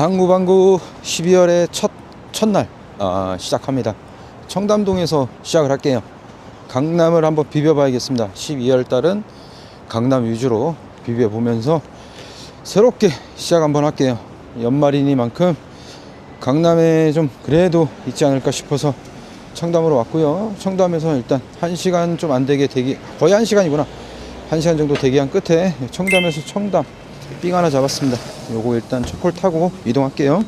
방구방구 12월의 첫 첫날 아, 시작합니다. 청담동에서 시작을 할게요. 강남을 한번 비벼 봐야겠습니다. 12월 달은 강남 위주로 비벼 보면서 새롭게 시작 한번 할게요. 연말이니만큼 강남에 좀 그래도 있지 않을까 싶어서 청담으로 왔고요. 청담에서 일단 1시간 좀 안 되게 대기 거의 1시간이구나. 1시간 정도 대기한 끝에 청담에서 청담 삥 하나 잡았습니다. 요거 일단 첫콜 타고 이동할게요.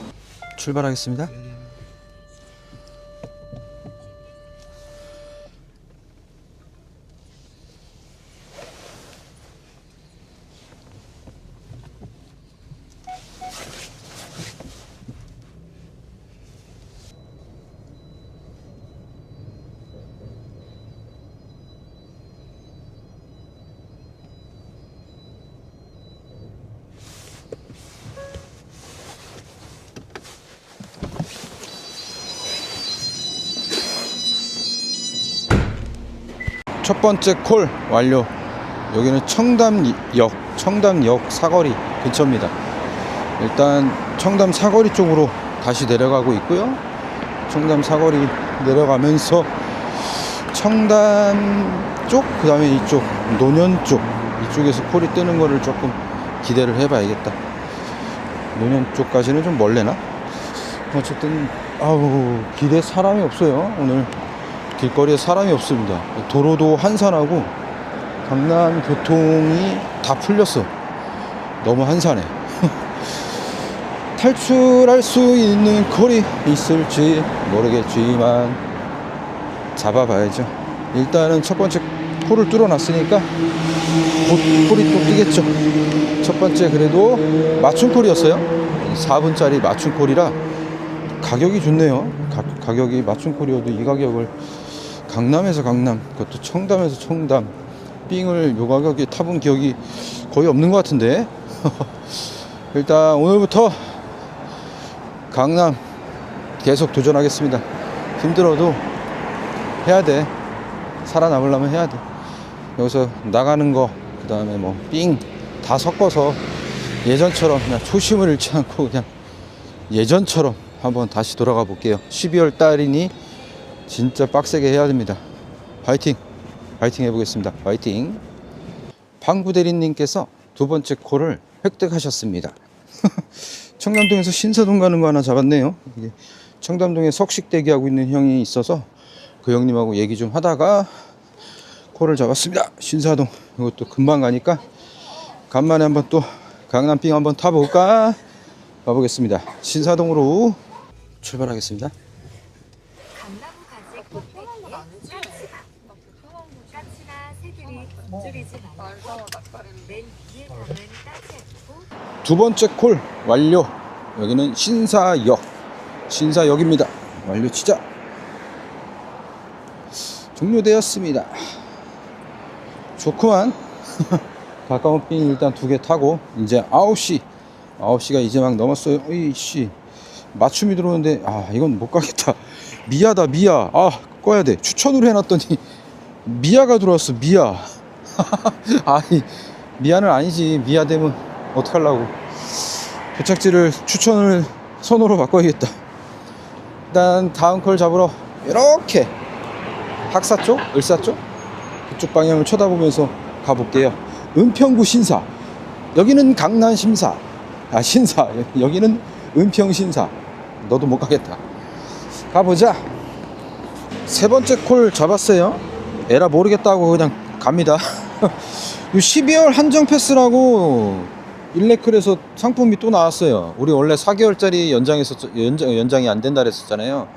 출발하겠습니다. 첫 번째 콜 완료. 여기는 청담역, 청담역 사거리 근처입니다. 일단 청담 사거리 쪽으로 다시 내려가고 있고요. 청담 사거리 내려가면서 청담 쪽, 그 다음에 이쪽, 노년 쪽, 이쪽에서 콜이 뜨는 거를 조금 기대를 해봐야겠다. 노년 쪽까지는 좀 멀래나? 어쨌든, 아우, 길에 사람이 없어요, 오늘. 길거리에 사람이 없습니다. 도로도 한산하고 강남 교통이 다 풀렸어. 너무 한산해. 탈출할 수 있는 콜이 있을지 모르겠지만 잡아봐야죠. 일단은 첫 번째 콜을 뚫어놨으니까 곧 콜이 또 뜨겠죠. 첫 번째 그래도 맞춤 콜이었어요. 4분짜리 맞춤 콜이라 가격이 좋네요. 가, 가격이 맞춤 콜이어도 이 가격을 강남에서 강남, 그것도 청담에서 청담, 삥을 요 가격에 타본 기억이 거의 없는 것 같은데. 일단 오늘부터 강남 계속 도전하겠습니다. 힘들어도 해야 돼. 살아남으려면 해야 돼. 여기서 나가는 거, 그 다음에 뭐, 삥 다 섞어서 예전처럼 그냥 초심을 잃지 않고 그냥 예전처럼 한번 다시 돌아가 볼게요. 12월 달이니 진짜 빡세게 해야 됩니다. 화이팅! 화이팅 해보겠습니다. 화이팅! 방구 대리님께서 두 번째 콜을 획득하셨습니다. 청담동에서 신사동 가는 거 하나 잡았네요. 청담동에 석식 대기하고 있는 형이 있어서 그 형님하고 얘기 좀 하다가 콜을 잡았습니다. 신사동 이것도 금방 가니까 간만에 한번 또 강남빙 한번 타볼까 가보겠습니다. 신사동으로 출발하겠습니다. 감나무 가지 껍데기에 까치가 까치가 두 번째 콜 완료. 여기는 신사역. 신사역입니다. 완료 치자. 종료되었습니다. 좋구만. 가까운 삥 일단 두 개 타고 이제 9시. 9시가 이제 막 넘었어요. 이씨. 맞춤이 들어오는데 아 이건 못 가겠다. 미아다 미아. 아 꺼야 돼. 추천으로 해 놨더니 미아가 들어왔어. 미아. 아니 미아는 아니지. 미아 되면 어떡하려고. 도착지를 추천을 손으로 바꿔야겠다. 일단 다음 콜 잡으러 이렇게 학사 쪽, 을사 쪽 그쪽 방향을 쳐다보면서 가볼게요. 은평구 신사. 여기는 강남 심사. 아 신사. 여기는 은평 신사. 너도 못 가겠다. 가보자. 세 번째 콜 잡았어요. 에라 모르겠다고 그냥 갑니다. 이 12월 한정 패스라고 일레클에서 상품이 또 나왔어요. 우리 원래 4개월짜리 연장해서 연장, 연장이 안 된다 그랬었잖아요.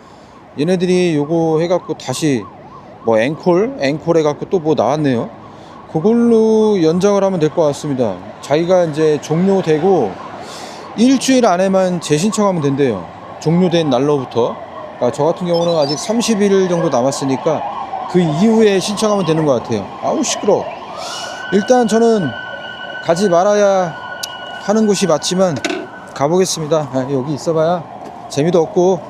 얘네들이 요거 해갖고 다시 뭐 앵콜, 앵콜 해갖고 또 뭐 나왔네요. 그걸로 연장을 하면 될 것 같습니다. 자기가 이제 종료되고 일주일 안에만 재신청하면 된대요. 종료된 날로부터. 그러니까 저 같은 경우는 아직 31일 정도 남았으니까 그 이후에 신청하면 되는 것 같아요. 아우 시끄러. 일단 저는 가지 말아야 하는 곳이 맞지만 가보겠습니다. 아, 여기 있어봐야 재미도 없고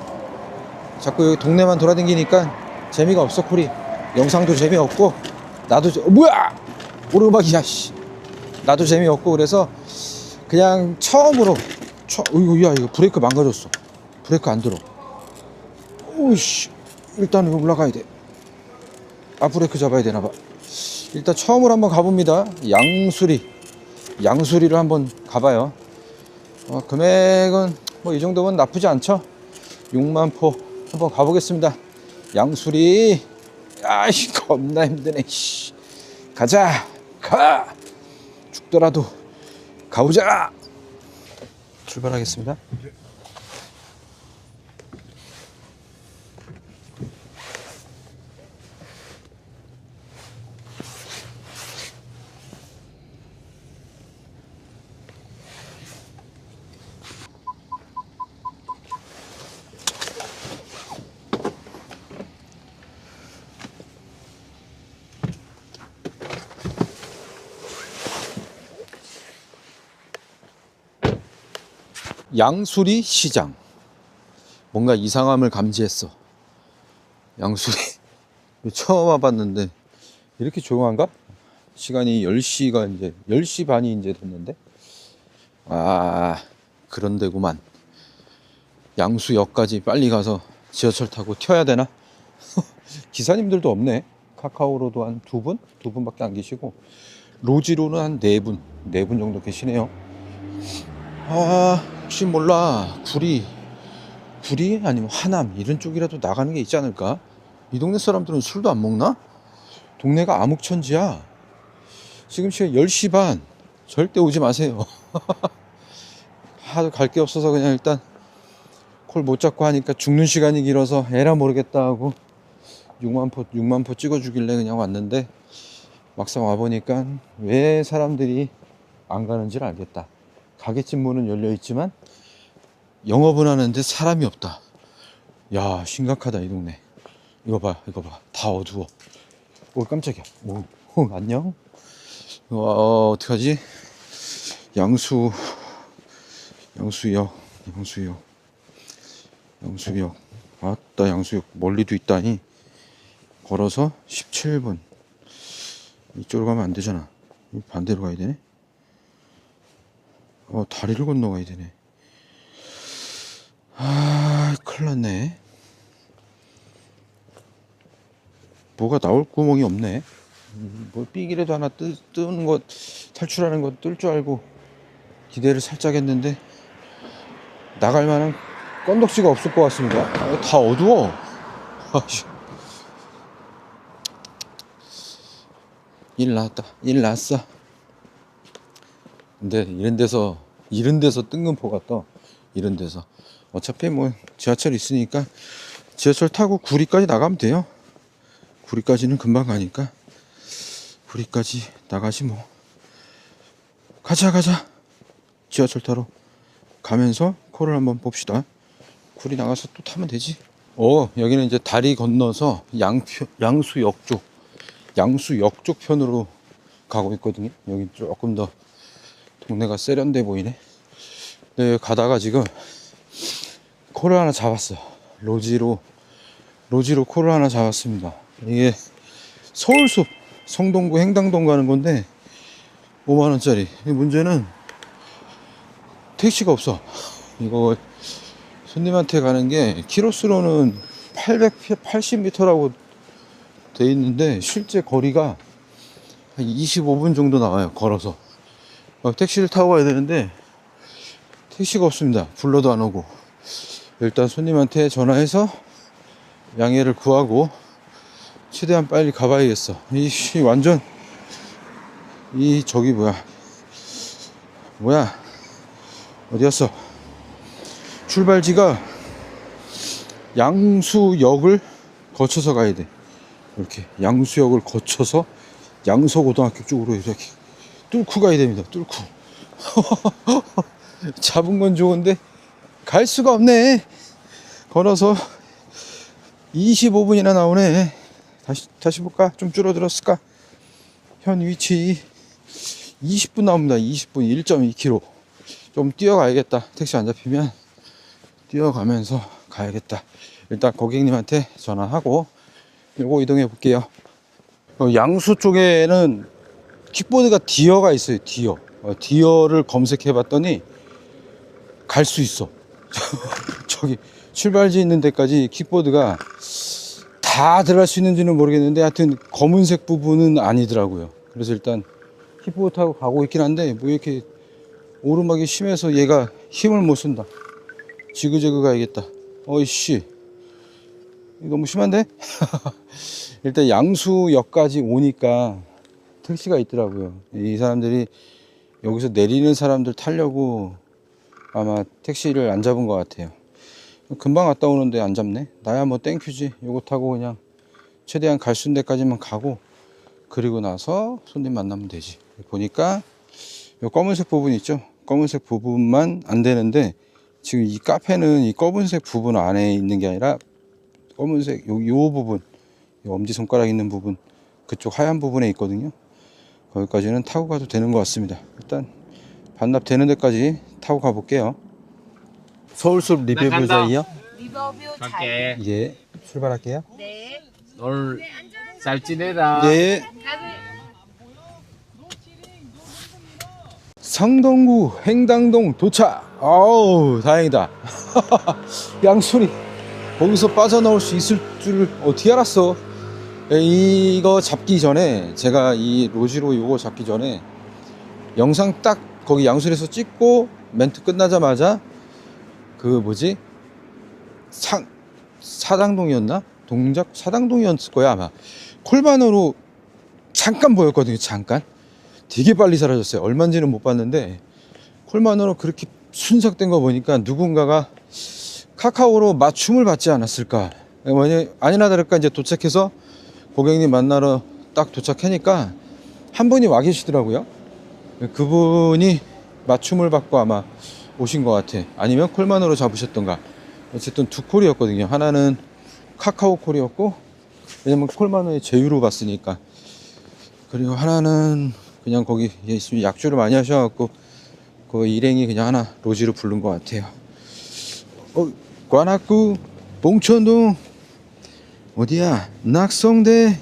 자꾸 여기 동네만 돌아다니니까 재미가 없어 콜이. 영상도 재미없고 나도 재- 어, 뭐야 오르막이야 씨. 나도 재미없고 그래서 그냥 처음으로 처, 어이구 야 이거 브레이크 망가졌어. 브레이크 안 들어. 오이씨 일단 올라가야 돼. 아 브레이크 잡아야 되나 봐. 일단 처음으로 한번 가봅니다. 양수리. 양수리를 한번 가봐요. 어, 금액은 뭐 이 정도면 나쁘지 않죠? 6만 포 한번 가보겠습니다. 양수리. 아이 겁나 힘드네. 씨. 가자. 가. 죽더라도 가보자. 출발하겠습니다. 양수리 시장. 뭔가 이상함을 감지했어. 양수리. 처음 와봤는데 이렇게 조용한가? 시간이 10시가 이제 10시 반이 이제 됐는데 아 그런 데구만 양수역까지 빨리 가서 지하철 타고 튀어야 되나? 기사님들도 없네 카카오로도 한 두 분? 두 분밖에 안 계시고 로지로는 한 네 분, 네 분 정도 계시네요 아 혹시 몰라. 구리. 구리? 아니면 하남. 이런 쪽이라도 나가는 게 있지 않을까? 이 동네 사람들은 술도 안 먹나? 동네가 암흑천지야. 지금 시간 10시 반. 절대 오지 마세요. 하도 갈 게 없어서 그냥 일단 콜 못 잡고 하니까 죽는 시간이 길어서 에라 모르겠다 하고 6만 포 6만 포 찍어 주길래 그냥 왔는데 막상 와 보니까 왜 사람들이 안 가는지를 알겠다. 가게집 문은 열려 있지만 영업은 하는데 사람이 없다. 야 심각하다 이 동네. 이거 봐 이거 봐다 어두워. 오 깜짝이야. 오, 오, 안녕. 와 어떡하지? 양수 양수역 양수역 양수역 아따 양수역 멀리도 있다니 걸어서 17분 이쪽으로 가면 안 되잖아 이 반대로 가야 되네 어 다리를 건너가야 되네. 아 큰일 났네. 뭐가 나올 구멍이 없네. 음, 뭐 삐기라도 하나 뜨, 뜨는 것 탈출하는 것 뜰 줄 알고 기대를 살짝 했는데 나갈 만한 건덕지가 없을 것 같습니다. 어, 다 어두워. 아씨. 일 나왔다. 일 났어. 근데 이런 데서 이런 데서 뜬금포가 떠. 이런 데서 어차피 뭐 지하철 있으니까 지하철 타고 구리까지 나가면 돼요. 구리까지는 금방 가니까 구리까지 나가지 뭐. 가자 가자. 지하철 타러 가면서 코를 한번 봅시다. 구리 나가서 또 타면 되지. 어 여기는 이제 다리 건너서 양표, 양수역 쪽 양수역 쪽 편으로 가고 있거든요. 여기 조금 더 동네가 세련돼 보이네. 네, 가다가 지금 코를 하나 잡았어. 로지로 로지로 코를 하나 잡았습니다. 이게 서울숲 성동구 행당동 가는 건데 5만 원짜리. 이 문제는 택시가 없어. 이거 손님한테 가는 게 키로수로는 880m라고 돼 있는데 실제 거리가 한 25분 정도 나와요 걸어서 어, 택시를 타고 가야 되는데 택시가 없습니다. 불러도 안 오고. 일단 손님한테 전화해서 양해를 구하고 최대한 빨리 가봐야겠어. 이 씨, 완전 이 저기 뭐야. 뭐야. 어디였어? 출발지가 양수역을 거쳐서 가야 돼. 이렇게 양수역을 거쳐서 양서고등학교 쪽으로 이렇게 뚫고 가야 됩니다. 뚫고 잡은 건 좋은데 갈 수가 없네. 걸어서 25분이나 나오네. 다시 다시 볼까? 좀 줄어들었을까? 현 위치 20분 남습니다. 20분 1.2km. 좀 뛰어가야겠다. 택시 안 잡히면 뛰어가면서 가야겠다. 일단 고객님한테 전화하고 요거 이동해 볼게요. 어, 양수 쪽에는 킥보드가 디어가 있어요. 디어. 어, 디어를 검색해 봤더니 갈 수 있어. 저기 출발지 있는 데까지 킥보드가 다 들어갈 수 있는지는 모르겠는데 하여튼 검은색 부분은 아니더라고요. 그래서 일단 킥보드 타고 가고 있긴 한데 뭐 이렇게 오르막이 심해서 얘가 힘을 못 쓴다. 지그재그 가야겠다. 어이씨. 너무 심한데? 일단 양수역까지 오니까 택시가 있더라고요. 이 사람들이 여기서 내리는 사람들 타려고 아마 택시를 안 잡은 것 같아요. 금방 갔다 오는데 안 잡네. 나야 뭐 땡큐지. 요거 타고 그냥 최대한 갈 수 있는 데까지만 가고 그리고 나서 손님 만나면 되지. 보니까 요 검은색 부분 있죠? 검은색 부분만 안 되는데 지금 이 카페는 이 검은색 부분 안에 있는 게 아니라 검은색 요, 요 부분 요 엄지 손가락 있는 부분 그쪽 하얀 부분에 있거든요. 거기까지는 타고 가도 되는 것 같습니다. 일단 반납되는 데까지 타고 가볼게요. 서울숲 리뷰부자이요? 리버뷰 갈게. 예, 출발할게요. 네. 오늘 잘 지내라. 네. 성동구 행당동 도착. 아우 다행이다. 양손이 거기서 빠져나올 수 있을 줄 어떻게 알았어? 에, 이거 잡기 전에 제가 이 로지로 요거 잡기 전에 영상 딱 거기 양술에서 찍고 멘트 끝나자마자 그 뭐지? 상 사당동이었나? 동작? 사당동이었을 거야 아마. 콜반으로 잠깐 보였거든요 잠깐. 되게 빨리 사라졌어요. 얼마인지는 못 봤는데 콜만으로 그렇게 순삭된 거 보니까 누군가가 카카오로 맞춤을 받지 않았을까. 아니나 다를까 이제 도착해서 고객님 만나러 딱 도착하니까 한 분이 와 계시더라고요. 그분이 맞춤을 받고 아마 오신 것 같아. 아니면 콜만으로 잡으셨던가. 어쨌든 두 콜이었거든요. 하나는 카카오 콜이었고 왜냐면 콜만으의 제휴로 봤으니까. 그리고 하나는 그냥 거기 예수님 약주를 많이 하셔갖고 그 일행이 그냥 하나 로지로 부른 것 같아요. 어, 관악구 봉천동 어디야? 낙성대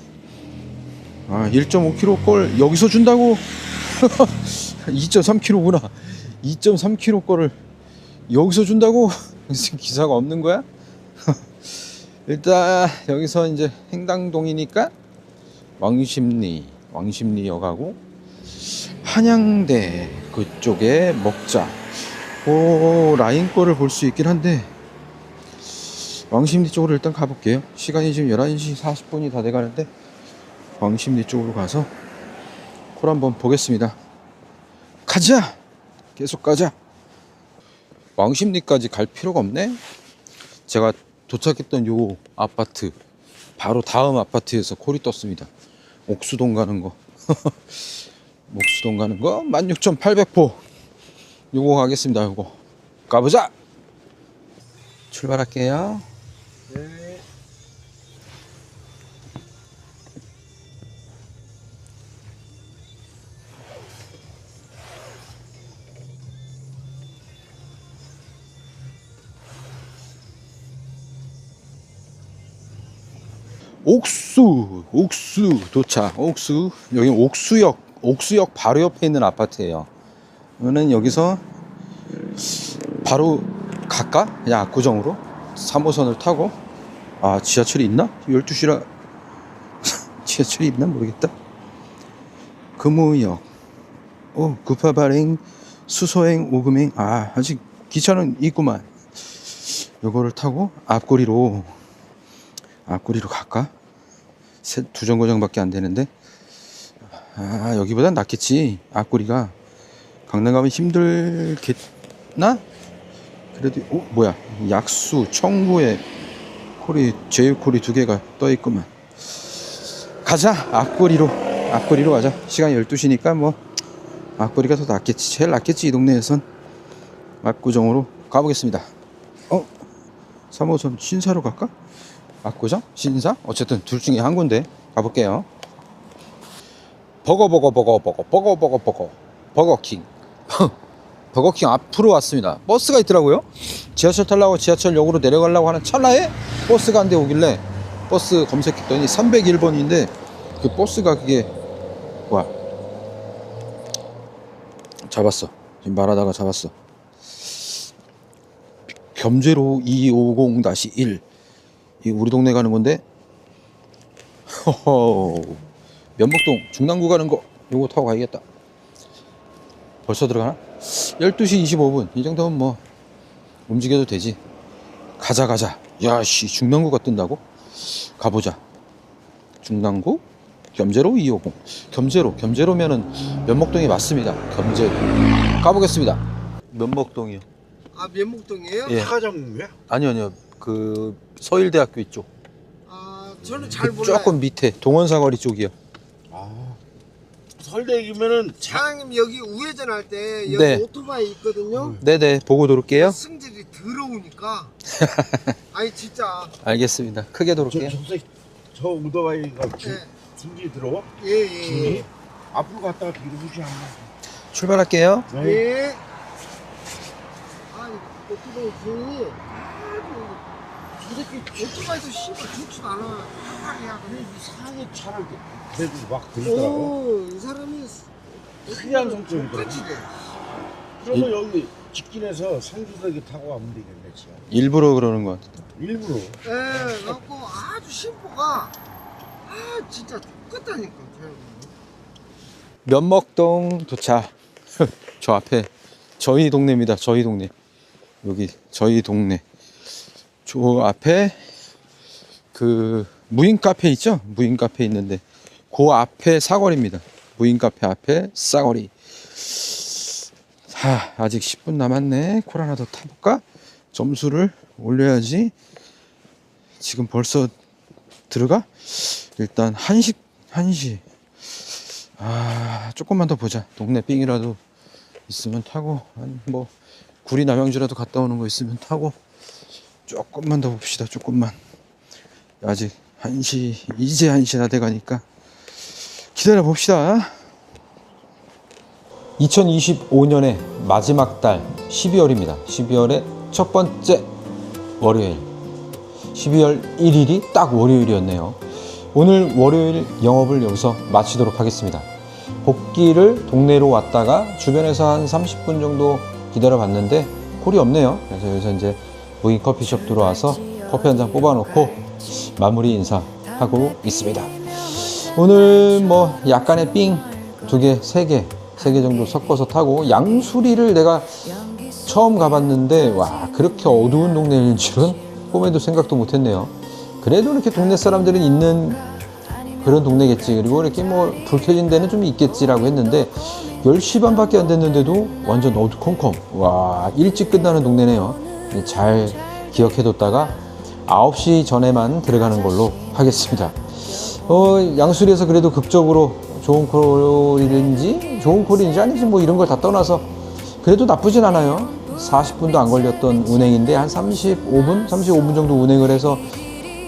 아 1.5kg 꼴 여기서 준다고? 2.3kg구나. 2.3kg 꼴을 여기서 준다고? 무슨 기사가 없는 거야? 일단 여기서 이제 행당동이니까 왕십리 왕십리역하고 한양대 그쪽에 먹자 오 라인 거를 볼 수 있긴 한데 왕십리 쪽으로 일단 가볼게요. 시간이 지금 11시 40분이 다 돼가는데 왕십리 쪽으로 가서 콜 한번 보겠습니다. 가자! 계속 가자! 왕십리까지 갈 필요가 없네? 제가 도착했던 요 아파트 바로 다음 아파트에서 콜이 떴습니다. 옥수동 가는 거. 옥수동 가는 거? 16,800포. 요거 가겠습니다 요거. 가보자! 출발할게요 옥수 옥수 도착. 옥수 여기 옥수역 옥수역 바로 옆에 있는 아파트예요. 그러면 여기서 바로 갈까? 그냥 압구정으로 3호선을 타고? 아 지하철이 있나? 12시라 지하철이 있나? 모르겠다. 금호역 어 구파 발행 수서행 오금행. 아 아직 기차는 있구만. 요거를 타고 앞구리로 앞구리로 갈까? 세- 두 정거장밖에 안 되는데. 아 여기보단 낫겠지 앞구리가. 강남 가면 힘들겠나? 그래도 어 뭐야. 약수 청구에 콜이 제휴 콜이 두 개가 떠 있구만. 가자. 앞구리로. 앞구리로 가자. 시간 12시니까 뭐 앞구리가 더 낫겠지. 제일 낫겠지 이 동네에선. 압구정으로 가보겠습니다. 어? 3호선 신사로 갈까? 압구정? 신사? 어쨌든 둘 중에 한 군데 가볼게요. 버거 버거 버거 버거. 버거 버거 버거. 버거킹 버거킹 앞으로 왔습니다. 버스가 있더라고요. 지하철 타려고 지하철역으로 내려가려고 하는 찰나에 버스가 한 대 오길래 버스 검색했더니 301번인데 그 버스가 그게 뭐야? 잡았어. 지금 말하다가 잡았어. 겸제로 250-1 이 우리 동네 가는 건데 면목동 중랑구 가는 거 요거 타고 가야겠다 벌써 들어가나? 12시 25분. 이 정도면 뭐 움직여도 되지. 가자 가자. 야씨 중랑구가 뜬다고? 가보자. 중랑구? 겸제로 250 겸제로. 겸제로면은 면목동이 맞습니다. 겸제로. 가보겠습니다. 면목동이요. 아 면목동이에요? 예. 사과정이야? 아니요 아니요. 그 서일대학교 이쪽. 아 저는 잘 그 몰라요. 조금 밑에 동원사거리 쪽이요. 아 설대기면은 자, 사장님 여기 우회전 할 때 여기 네. 오토바이 있거든요. 네네 보고 돌을게요 승질이 더러우니까. 아니 진짜. 알겠습니다 크게 저, 돌을게요 저, 저 오토바이가 중, 예. 중지 들어와? 예 중지? 예. 앞으로 갔다가 뒤로 무시하면 출발할게요 네. 예. 아 오토바이 주인이 아주 저렇게 오토바이도 씨발 좋지도 않아. 야 근데 이상하게 차를 대고 막 들더라고. 오 이 사람이 특이한 성격이더라고 똑같이 돼. 그래서 여기 직진해서 상주석에 타고 가면 되겠네 지금. 일부러 그러는 것 같아요 일부러? 예, 갖고 아주 심보가 아 진짜 똑같다니까. 면목동 도착. 저 앞에 저희 동네입니다 저희 동네. 여기 저희 동네 저 앞에 그 무인 카페 있죠? 무인 카페 있는데 그 앞에 사거리입니다. 무인 카페 앞에 싸거리. 자 아직 10분 남았네. 콜 하나 더 타볼까? 점수를 올려야지. 지금 벌써 들어가? 일단 한식 한시 아 조금만 더 보자. 동네 삥이라도 있으면 타고 뭐 구리 남양주라도 갔다 오는 거 있으면 타고 조금만 더 봅시다 조금만. 아직 1시 이제 1시나 돼가니까. 기다려 봅시다. 2025년의 마지막 달 12월입니다. 12월의 첫 번째 월요일. 12월 1일이 딱 월요일이었네요. 오늘 월요일 영업을 여기서 마치도록 하겠습니다. 복귀를 동네로 왔다가 주변에서 한 30분 정도 기다려 봤는데 콜이 없네요. 그래서 여기서 이제 무인 커피숍 들어와서 커피 한 잔 뽑아놓고 마무리 인사하고 있습니다. 오늘 뭐 약간의 삥 두 개, 세 개, 세 개 정도 섞어서 타고 양수리를 내가 처음 가봤는데 와 그렇게 어두운 동네인 줄은 꿈에도 생각도 못했네요. 그래도 이렇게 동네 사람들은 있는 그런 동네겠지. 그리고 이렇게 뭐 불 켜진 데는 좀 있겠지라고 했는데 10시 반밖에 안 됐는데도 완전 어두컴컴. 와, 일찍 끝나는 동네네요. 잘 기억해뒀다가 9시 전에만 들어가는 걸로 하겠습니다. 어, 양수리에서 그래도 극적으로 좋은 콜인지 좋은 콜인지 아닌지 뭐 이런 걸 다 떠나서 그래도 나쁘진 않아요. 40분도 안 걸렸던 운행인데 한 35분, 35분 정도 운행을 해서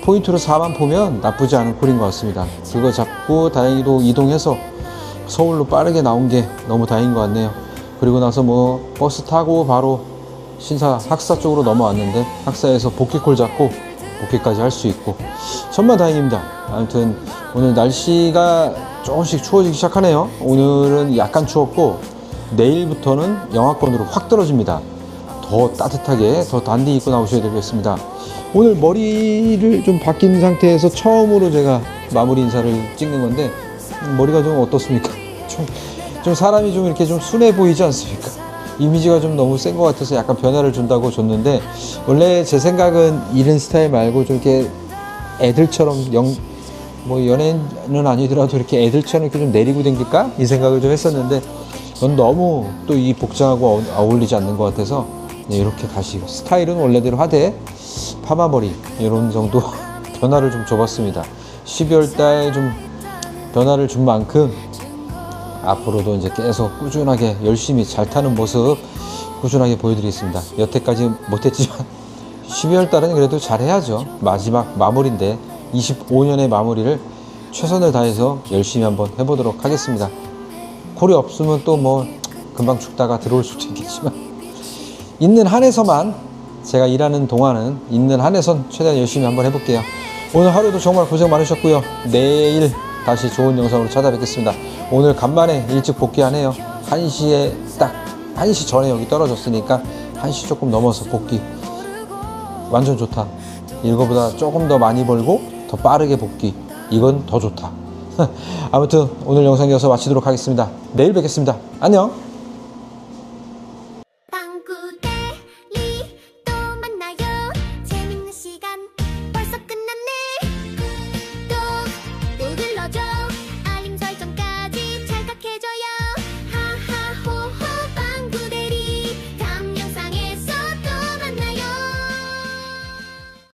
포인트로 4만 보면 나쁘지 않은 콜인 것 같습니다. 그거 잡고 다행히도 이동해서 서울로 빠르게 나온 게 너무 다행인 것 같네요. 그리고 나서 뭐 버스 타고 바로 신사 학사 쪽으로 넘어왔는데 학사에서 복귀콜 잡고 복귀까지 할 수 있고 천만 다행입니다. 아무튼 오늘 날씨가 조금씩 추워지기 시작하네요. 오늘은 약간 추웠고 내일부터는 영하권으로 확 떨어집니다. 더 따뜻하게 더 단디 입고 나오셔야 되겠습니다. 오늘 머리를 좀 바뀐 상태에서 처음으로 제가 마무리 인사를 찍는 건데 머리가 좀 어떻습니까? 좀, 좀 사람이 좀 이렇게 좀 순해 보이지 않습니까? 이미지가 좀 너무 센 것 같아서 약간 변화를 준다고 줬는데 원래 제 생각은 이런 스타일 말고 좀 이렇게 애들처럼 영, 뭐 연예인은 아니더라도 이렇게 애들처럼 이렇게 좀 내리고 댕길까? 이 생각을 좀 했었는데 넌 너무 또 이 복장하고 어- 어울리지 않는 것 같아서 네, 이렇게 다시 스타일은 원래대로 하되 파마머리 이런 정도 변화를 좀 줘봤습니다. 12월 달 좀 변화를 준 만큼 앞으로도 이제 계속 꾸준하게 열심히 잘 타는 모습 꾸준하게 보여드리겠습니다. 여태까지 못했지만 12월 달은 그래도 잘 해야죠. 마지막 마무리인데 25년의 마무리를 최선을 다해서 열심히 한번 해보도록 하겠습니다. 콜이 없으면 또 뭐 금방 죽다가 들어올 수도 있겠지만 있는 한에서만 제가 일하는 동안은 있는 한에선 최대한 열심히 한번 해볼게요. 오늘 하루도 정말 고생 많으셨고요. 내일 다시 좋은 영상으로 찾아뵙겠습니다. 오늘 간만에 일찍 복귀하네요. 1시에 딱 1시 전에 여기 떨어졌으니까 1시 조금 넘어서 복귀. 완전 좋다. 이거보다 조금 더 많이 벌고 더 빠르게 복귀. 이건 더 좋다. 아무튼 오늘 영상 이어서 마치도록 하겠습니다. 내일 뵙겠습니다. 안녕.